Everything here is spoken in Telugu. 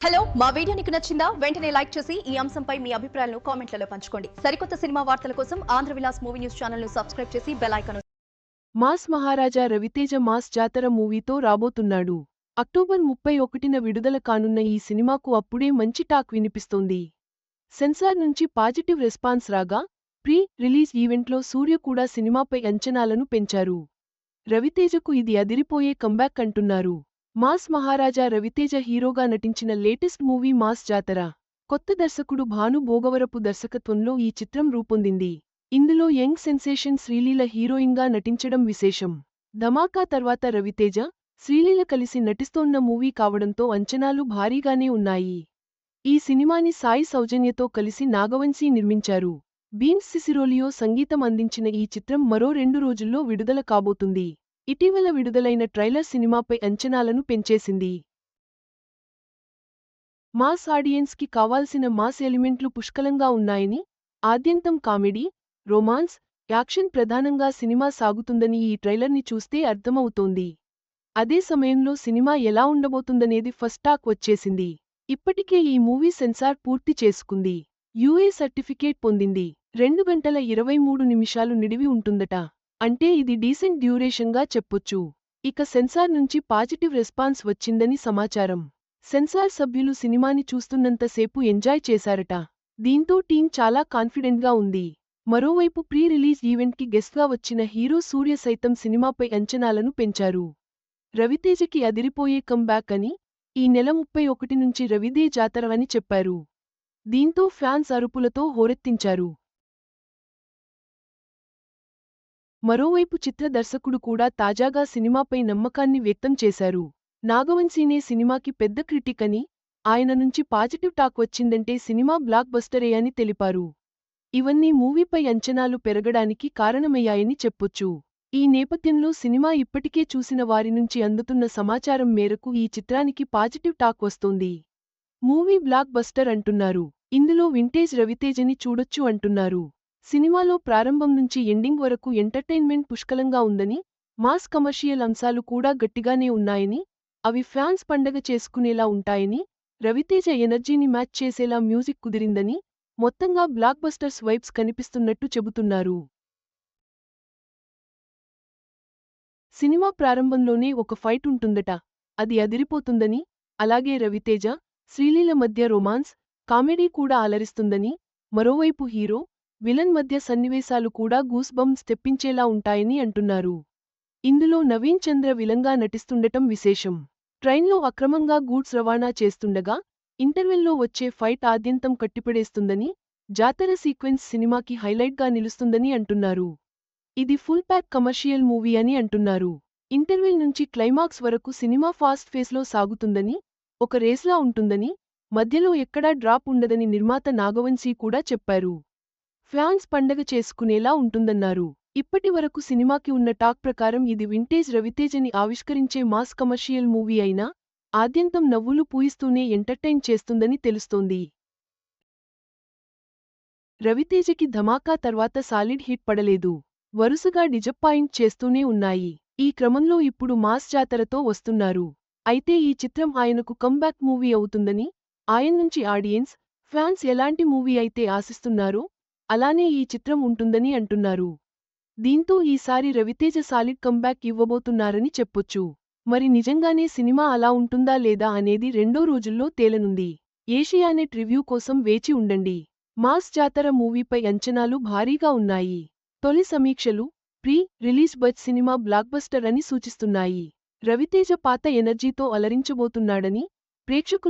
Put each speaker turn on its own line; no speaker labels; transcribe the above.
హలో మా వీడియో నీకు నచ్చిందా? వెంటనే లైక్ చేసి ఈ అంశంపై మీ అభిప్రాయాలను కామెంట్లలో పంచుకోండి. సరికొత్త సినిమా వార్తల కోసం ఆంధ్ర విలాస్ మూవీ న్యూస్ ఛానల్ను సబ్స్క్రైబ్ చేసి bell
mass Maharaja Ravi Teja mass Jathara మూవీతో రాబోతున్నాడు. అక్టోబర్ ముప్పై ఒకటిన విడుదల కానున్న ఈ సినిమాకు అప్పుడే మంచి టాక్ వినిపిస్తోంది. సెన్సార్ నుంచి పాజిటివ్ రెస్పాన్స్ రాగా ప్రీ రిలీజ్ ఈవెంట్లో సూర్య కూడా సినిమాపై అంచనాలను పెంచారు. రవితేజకు ఇది అదిరిపోయే కంబ్యాక్ అంటున్నారు. మాస్ మహారాజా రవితేజ హీరోగా నటించిన లేటెస్ట్ మూవీ మాస్ జాతర. కొత్త దర్శకుడు భాను భోగవరపు దర్శకత్వంలో ఈ చిత్రం రూపొందింది. ఇందులో యంగ్ సెన్సేషన్ శ్రీలీల హీరోయిన్గా నటించడం విశేషం. ధమాకా తర్వాత రవితేజ శ్రీలీల కలిసి నటిస్తోన్న మూవీ కావడంతో అంచనాలు భారీగానే ఉన్నాయి. ఈ సినిమాని సాయి సౌజన్యతో కలిసి నాగవంశీ నిర్మించారు. బీన్స్ సిసిరోలియో సంగీతం అందించిన ఈ చిత్రం మరో రెండు రోజుల్లో విడుదల కాబోతుంది. ఇటీవల విడుదలైన ట్రైలర్ సినిమాపై అంచనాలను పెంచేసింది. మాస్ ఆడియన్స్కి కావాల్సిన మాస్ ఎలిమెంట్లు పుష్కలంగా ఉన్నాయని ఆద్యంతం కామెడీ రొమాన్స్ యాక్షన్ ప్రధానంగా సినిమా సాగుతుందని ఈ ట్రైలర్ని చూస్తే అర్థమవుతోంది. అదే సమయంలో సినిమా ఎలా ఉండబోతుందనేది ఫస్ట్ టాక్ వచ్చేసింది. ఇప్పటికే ఈ మూవీ సెన్సార్ పూర్తి చేసుకుంది. యూఏ సర్టిఫికేట్ పొందింది. రెండు గంటల ఇరవై మూడు నిమిషాలు నిడివి ఉంటుందట. అంటే ఇది డీసెంట్ డ్యూరేషన్గా చెప్పొచ్చు. ఇక సెన్సార్ నుంచి పాజిటివ్ రెస్పాన్స్ వచ్చిందని సమాచారం. సెన్సార్ సభ్యులు సినిమాని చూస్తున్నంతసేపు ఎంజాయ్ చేశారట. దీంతో టీం చాలా కాన్ఫిడెంట్గా ఉంది. మరోవైపు ప్రీ రిలీజ్ ఈవెంట్కి గెస్ట్గా వచ్చిన హీరో సూర్య సైతం సినిమాపై అంచనాలను పెంచారు. రవితేజకి అదిరిపోయే కంబ్యాక్ అని ఈ నెల ముప్పై ఒకటి నుంచి రవిదే జాతర అని చెప్పారు. దీంతో ఫ్యాన్స్ అరుపులతో హోరెత్తించారు. మరోవైపు చిత్ర దర్శకుడు కూడా తాజాగా సినిమాపై నమ్మకాన్ని వ్యక్తం చేశారు. నాగవంశీనే సినిమాకి పెద్ద క్రిటిక్ అని ఆయన నుంచి పాజిటివ్ టాక్ వచ్చిందంటే సినిమా బ్లాక్ బస్టరే అని తెలిపారు. ఇవన్నీ మూవీపై అంచనాలు పెరగడానికి కారణమయ్యాయని చెప్పొచ్చు. ఈ నేపథ్యంలో సినిమా ఇప్పటికే చూసిన వారి నుంచి అందుతున్న సమాచారం మేరకు ఈ చిత్రానికి పాజిటివ్ టాక్ వస్తోంది. మూవీ బ్లాక్ బస్టర్ అంటున్నారు. ఇందులో వింటేజ్ రవితేజని చూడొచ్చు అంటున్నారు. సినిమాలో ప్రారంభం నుంచి ఎండింగ్ వరకు ఎంటర్టైన్మెంట్ పుష్కలంగా ఉందని మాస్ కమర్షియల్ అంశాలు కూడా గట్టిగానే ఉన్నాయని అవి ఫ్యాన్స్ పండగ చేసుకునేలా ఉంటాయని రవితేజ ఎనర్జీని మ్యాచ్ చేసేలా మ్యూజిక్ కుదిరిందని మొత్తంగా బ్లాక్ బస్టర్స్ వైబ్స్ కనిపిస్తున్నట్టు చెబుతున్నారు. సినిమా ప్రారంభంలోనే ఒక ఫైట్ ఉంటుందట. అది అదిరిపోతుందని అలాగే రవితేజ శ్రీలీల మధ్య రొమాన్స్ కామెడీ కూడా అలరిస్తుందని మరోవైపు హీరో విలన్ మధ్య సన్నివేశాలు కూడా గూస్ బంప్స్ తెప్పించేలా ఉంటాయని అంటున్నారు. ఇందులో నవీన్ చంద్ర విలంగా నటిస్తుండటం విశేషం. ట్రైన్లో అక్రమంగా గూడ్స్ రవాణా చేస్తుండగా ఇంటర్వెల్లో వచ్చే ఫైట్ ఆద్యంతం కట్టిపడేస్తుందని జాతర సీక్వెన్స్ సినిమాకి హైలైట్గా నిలుస్తుందని అంటున్నారు. ఇది ఫుల్ ప్యాక్ కమర్షియల్ మూవీ అని అంటున్నారు. ఇంటర్వెల్ నుంచి క్లైమాక్స్ వరకు సినిమా ఫాస్ట్ ఫేస్లో సాగుతుందని ఒక రేస్లా ఉంటుందని మధ్యలో ఎక్కడా డ్రాప్ ఉండదని నిర్మాత నాగవంశీ కూడా చెప్పారు. ఫ్యాన్స్ పండగ చేసుకునేలా ఉంటుందన్నారు. ఇప్పటి వరకు సినిమాకి ఉన్న టాక్ ప్రకారం ఇది వింటేజ్ రవితేజని ఆవిష్కరించే మాస్ కమర్షియల్ మూవీ అయినా ఆద్యంతం నవ్వులు పూయిస్తూనే ఎంటర్టైన్ చేస్తుందని తెలుస్తోంది. రవితేజకి ధమాకా తర్వాత సాలిడ్ హిట్ పడలేదు. వరుసగా డిజప్పాయింట్ చేస్తూనే ఉన్నాయి. ఈ క్రమంలో ఇప్పుడు మాస్ జాతరతో వస్తున్నారు. అయితే ఈ చిత్రం ఆయనకు కంబ్యాక్ మూవీ అవుతుందని ఆయన నుంచి ఆడియన్స్ ఫ్యాన్స్ ఎలాంటి మూవీ అయితే ఆశిస్తున్నారో అలానే ఈ చిత్రం ఉంటుందని అంటున్నారు. దీంతో ఈసారి రవితేజ సాలిడ్ కంబ్యాక్ ఇవ్వబోతున్నారని చెప్పొచ్చు. మరి నిజంగానే సినిమా అలా ఉంటుందా లేదా అనేది రెండో రోజుల్లో తేలనుంది. ఏషియానెట్ రివ్యూ కోసం వేచి ఉండండి. మాస్ జాతర మూవీపై అంచనాలు భారీగా ఉన్నాయి. తొలి సమీక్షలు pre release buzz cinema blockbuster అని సూచిస్తున్నాయి. రవితేజ పాత ఎనర్జీతో అలరించబోతున్నాడని ప్రేక్షకులు